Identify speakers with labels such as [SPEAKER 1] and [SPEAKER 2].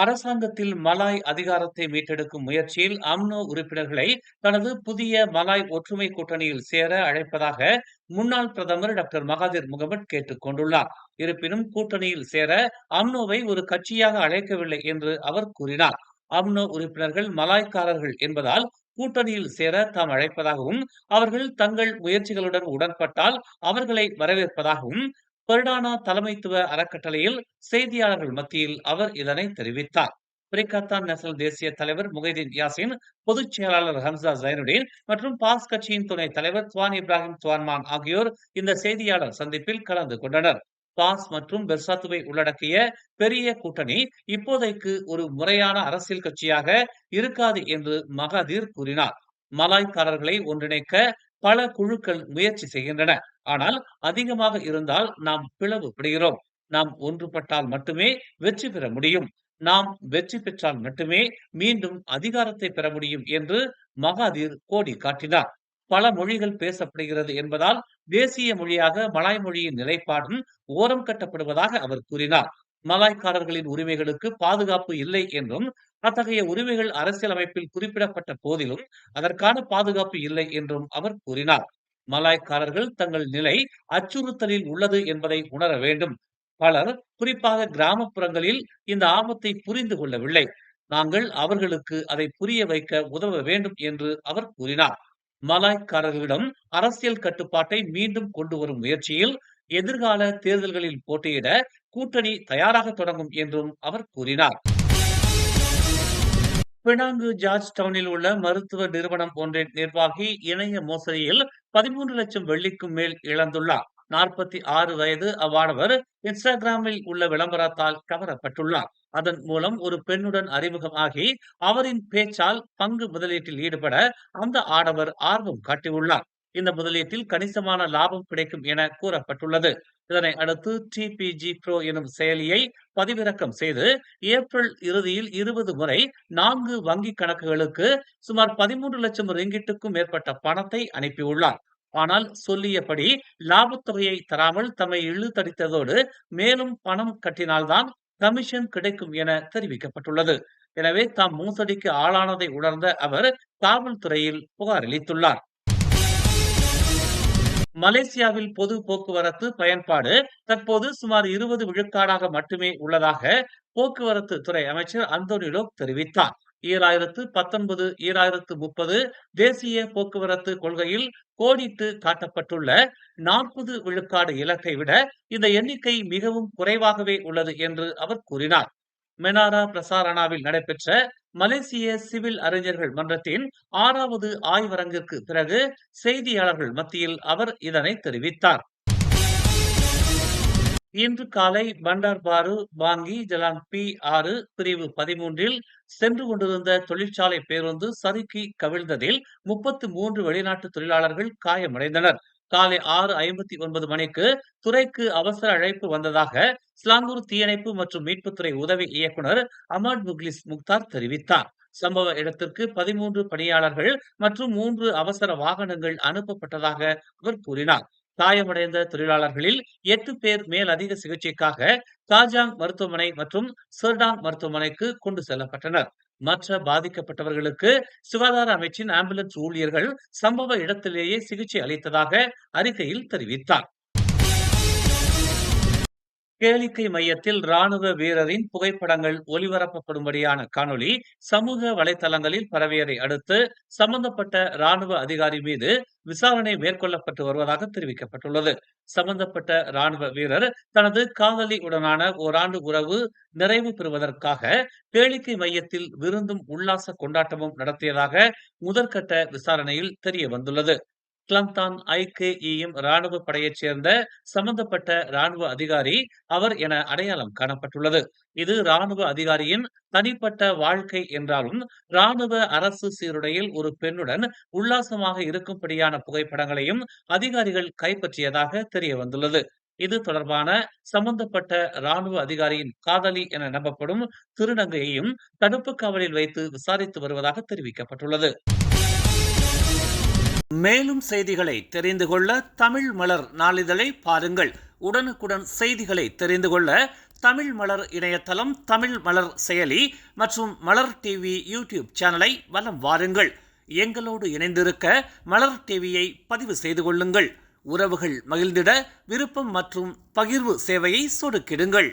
[SPEAKER 1] அரசாங்கத்தில் மலாய் அதிகாரத்தை மீட்டெடுக்கும் முயற்சியில் அம்னோ உறுப்பினர்களை தனது புதிய மலாய் ஒற்றுமை கூட்டணியில் சேர அழைப்பதாக முன்னாள் பிரதமர் டாக்டர் மகாதிர் முகமது கேட்டுக் கொண்டுள்ளார். இருப்பினும் கூட்டணியில் சேர அம்னோவை ஒரு கட்சியாக அழைக்கவில்லை என்று அவர் கூறினார். அம்னோ உறுப்பினர்கள் மலாய்க்காரர்கள் என்பதால் கூட்டணியில் சேர தாம் அழைப்பதாகவும் அவர்கள் தங்கள் முயற்சிகளுடன் உடன்பட்டால் அவர்களை வரவேற்பதாகவும் பெர்டானா தலைமைத்துவ அறக்கட்டளையில் செய்தியாளர்கள் மத்தியில் அவர் இதனை தெரிவித்தார். பிரிகாத்தான் நேஷனல் தேசிய தலைவர் முகைதீன் யாசின் பொதுச் செயலாளர் ஹம்சா ஜைனுடீன் மற்றும் பாஸ் கட்சியின் துணை தலைவர் துவான் இப்ராஹிம் துவான்மான் ஆகியோர் இந்த செய்தியாளர் சந்திப்பில் கலந்து கொண்டனர். பாஸ் மற்றும் பெர்சாத்துவை உள்ளடக்கிய பெரிய கூட்டணி இப்போதைக்கு ஒரு முறையான அரசியல் கட்சியாக இருக்காது என்று மகாதீர் கூறினார். மலாய்க்காரர்களை ஒன்றிணைக்க பல குழுக்கள் முயற்சி செய்கின்றன. ஆனால் அதிகமாக இருந்தால் நாம் பிளவுபடுகிறோம். நாம் ஒன்றுபட்டால் மட்டுமே வெற்றி பெற முடியும். நாம் வெற்றி பெற்றால் மட்டுமே மீண்டும் அதிகாரத்தை பெற முடியும் என்று மகாதீர் கோடி காட்டினார். பல மொழிகள் பேசப்படுகிறது என்பதால் தேசிய மொழியாக மலாய் மொழியின் நிலைப்பாடும் ஓரம் கட்டப்படுவதாக அவர் கூறினார். மலாய்க்காரர்களின் உரிமைகளுக்கு பாதுகாப்பு இல்லை என்றும் அத்தகைய உரிமைகள் அரசியலமைப்பில் குறிப்பிடப்பட்ட போதிலும் அதற்கான பாதுகாப்பு இல்லை என்றும் அவர் கூறினார். மலாய்க்காரர்கள் தங்கள் நிலை அச்சுறுத்தலில் உள்ளது என்பதை உணர வேண்டும். பலர் குறிப்பாக கிராமப்புறங்களில் இந்த ஆபத்தை புரிந்து கொள்ளவில்லை. நாங்கள் அவர்களுக்கு அதை புரிய வைக்க உதவ வேண்டும் என்று அவர் கூறினார். மலாய்க்காரர்களிடம் அரசியல் கட்டுப்பாட்டை மீண்டும் கொண்டு வரும் முயற்சியில் எதிர்கால தேர்தல்களில் போட்டியிட கூட்டணி தயாராக தொடங்கும் என்றும் அவர் கூறினார். பினாங்கு ஜார்ஜ் டவுனில் உள்ள மருத்துவ நிறுவனம் ஒன்றின் நிர்வாகி இணைய மோசடியில் பதிமூன்று லட்சம் வெள்ளிக்கும் மேல் இழந்துள்ளார். நாற்பத்தி ஆறு வயது அவ்வாடவர் இன்ஸ்டாகிராமில் உள்ள விளம்பரத்தால் கவரப்பட்டுள்ளார். அதன் மூலம் ஒரு பெண்ணுடன் அறிமுகமாகி அவரின் பேச்சால் பங்கு முதலீட்டில் ஈடுபட அந்த ஆடவர் ஆர்வம் காட்டியுள்ளார். இந்த முதலீட்டில் கணிசமான லாபம் கிடைக்கும் என கூறப்பட்டுள்ளது. இதனை அடுத்து டிபிஜி ப்ரோ எனும் செயலியை பதிவிறக்கம் செய்து ஏப்ரல் இறுதியில் இருபது முறை நான்கு வங்கி கணக்குகளுக்கு சுமார் பதிமூன்று லட்சம் ரிங்கிட்டுக்கும் மேற்பட்ட பணத்தை அனுப்பியுள்ளார். ஆனால் சொல்லியபடி லாபத்தொகையை தராமல் தம்மை இழுத்தடித்ததோடு மேலும் பணம் கட்டினால்தான் கமிஷன் கிடைக்கும் என தெரிவிக்கப்பட்டுள்ளது. எனவே தாம் மோசடிக்கு ஆளானதை உணர்ந்த அவர் காவல்துறையில் புகார் அளித்துள்ளார். மலேசியாவில் பொது போக்குவரத்து பயன்பாடு தற்போது சுமார் இருபது விழுக்காடாக மட்டுமே உள்ளதாக போக்குவரத்து துறை அமைச்சர் அந்தோனிலோ தெரிவித்தார். ஈராயிரத்து பத்தொன்பது ஈராயிரத்து முப்பது தேசிய போக்குவரத்து கொள்கையில் கோடிட்டு காட்டப்பட்டுள்ள நாற்பது விழுக்காடு இலக்கை விட இந்த எண்ணிக்கை மிகவும் குறைவாகவே உள்ளது என்று அவர் கூறினார். மெனாரா பிரசாரணாவில் நடைபெற்ற மலேசிய சிவில் அறிஞர்கள் மன்றத்தின் ஆறாவது ஆய்வரங்கிற்கு பிறகு செய்தியாளர்கள் மத்தியில் அவர் இதனை தெரிவித்தார். இன்று காலை பண்டார் பாரு பாங்கி ஜலான் பி ஆறு பிரிவு பதிமூன்றில் சென்று கொண்டிருந்த தொழிற்சாலை பேருந்து சறுக்கி கவிழ்ந்ததில் முப்பத்து மூன்று வெளிநாட்டு தொழிலாளர்கள் காயமடைந்தனர். காலை ஆறு ஐம்பத்தி ஒன்பது மணிக்கு துறைக்கு அவசர அழைப்பு வந்ததாக ஸ்லாங்கூர் தீயணைப்பு மற்றும் மீட்புத்துறை உதவி இயக்குனர் அமாட் முக்லிஸ் முக்தார் தெரிவித்தார். சம்பவ இடத்திற்கு பதிமூன்று பணியாளர்கள் மற்றும் மூன்று அவசர வாகனங்கள் அனுப்பப்பட்டதாக அவர் கூறினார். காயமடைந்த தொழிலாளர்களில் எட்டு பேர் மேலதிக சிகிச்சைக்காக தாஜாங் மருத்துவமனை மற்றும் சர்டாங் மருத்துவமனைக்கு கொண்டு செல்லப்பட்டனர். மற்ற பாதிக்கப்பட்டவர்களுக்கு சுகாதார அமைச்சின் ஆம்புலன்ஸ் ஊழியர்கள் சம்பவ இடத்திலேயே சிகிச்சை அளித்ததாக அறிக்கையில் தெரிவித்தார். கேளிக்கை மையத்தில் ராணுவ வீரரின் புகைப்படங்கள் ஒளிபரப்பப்படும்படியான காணொளி சமூக வலைதளங்களில் பரவியதை அடுத்து சம்பந்தப்பட்ட ராணுவ அதிகாரி மீது விசாரணை மேற்கொள்ளப்பட்டு வருவதாக தெரிவிக்கப்பட்டுள்ளது. சம்பந்தப்பட்ட ராணுவ வீரர் தனது காதலி உடனான ஓராண்டு உறவு நிறைவு பெறுவதற்காக கேளிக்கை மையத்தில் விருந்தும் உல்லாச கொண்டாட்டமும் நடத்தியதாக முதற்கட்ட விசாரணையில் தெரிய வந்துள்ளது கிளம்தான் ஐகேஇயும் ராணுவ படையைச் சேர்ந்த சம்பந்தப்பட்ட ராணுவ அதிகாரி அவர் என அடையாளம் காணப்பட்டுள்ளது. இது ராணுவ அதிகாரியின் தனிப்பட்ட வாழ்க்கை என்றாலும் ராணுவ அரசு சீருடையில் ஒரு பெண்ணுடன் உல்லாசமாக இருக்கும்படியான புகைப்படங்களையும் அதிகாரிகள் கைப்பற்றியதாக தெரிய வந்துள்ளது இது தொடர்பான சம்பந்தப்பட்ட ராணுவ அதிகாரியின் காதலி என நம்பப்படும் திருநங்கையையும் தடுப்பு காவலில் வைத்து விசாரித்து வருவதாக தெரிவிக்கப்பட்டுள்ளது. மேலும் செய்திகளை தெரிந்து கொள்ள தமிழ் மலர் நாளிதழை பாருங்கள். உடனுக்குடன் செய்திகளை தெரிந்து கொள்ள தமிழ் மலர் இணையதளம் தமிழ் மலர் செயலி மற்றும் மலர் டிவி யூடியூப் சேனலை வலம் வாருங்கள். எங்களோடு இணைந்திருக்க மலர் டிவியை பதிவு செய்து கொள்ளுங்கள். உறவுகள் மகிழ்ந்திட விருப்பம் மற்றும் பகிர்வு சேவையை சொடுக்கிடுங்கள்.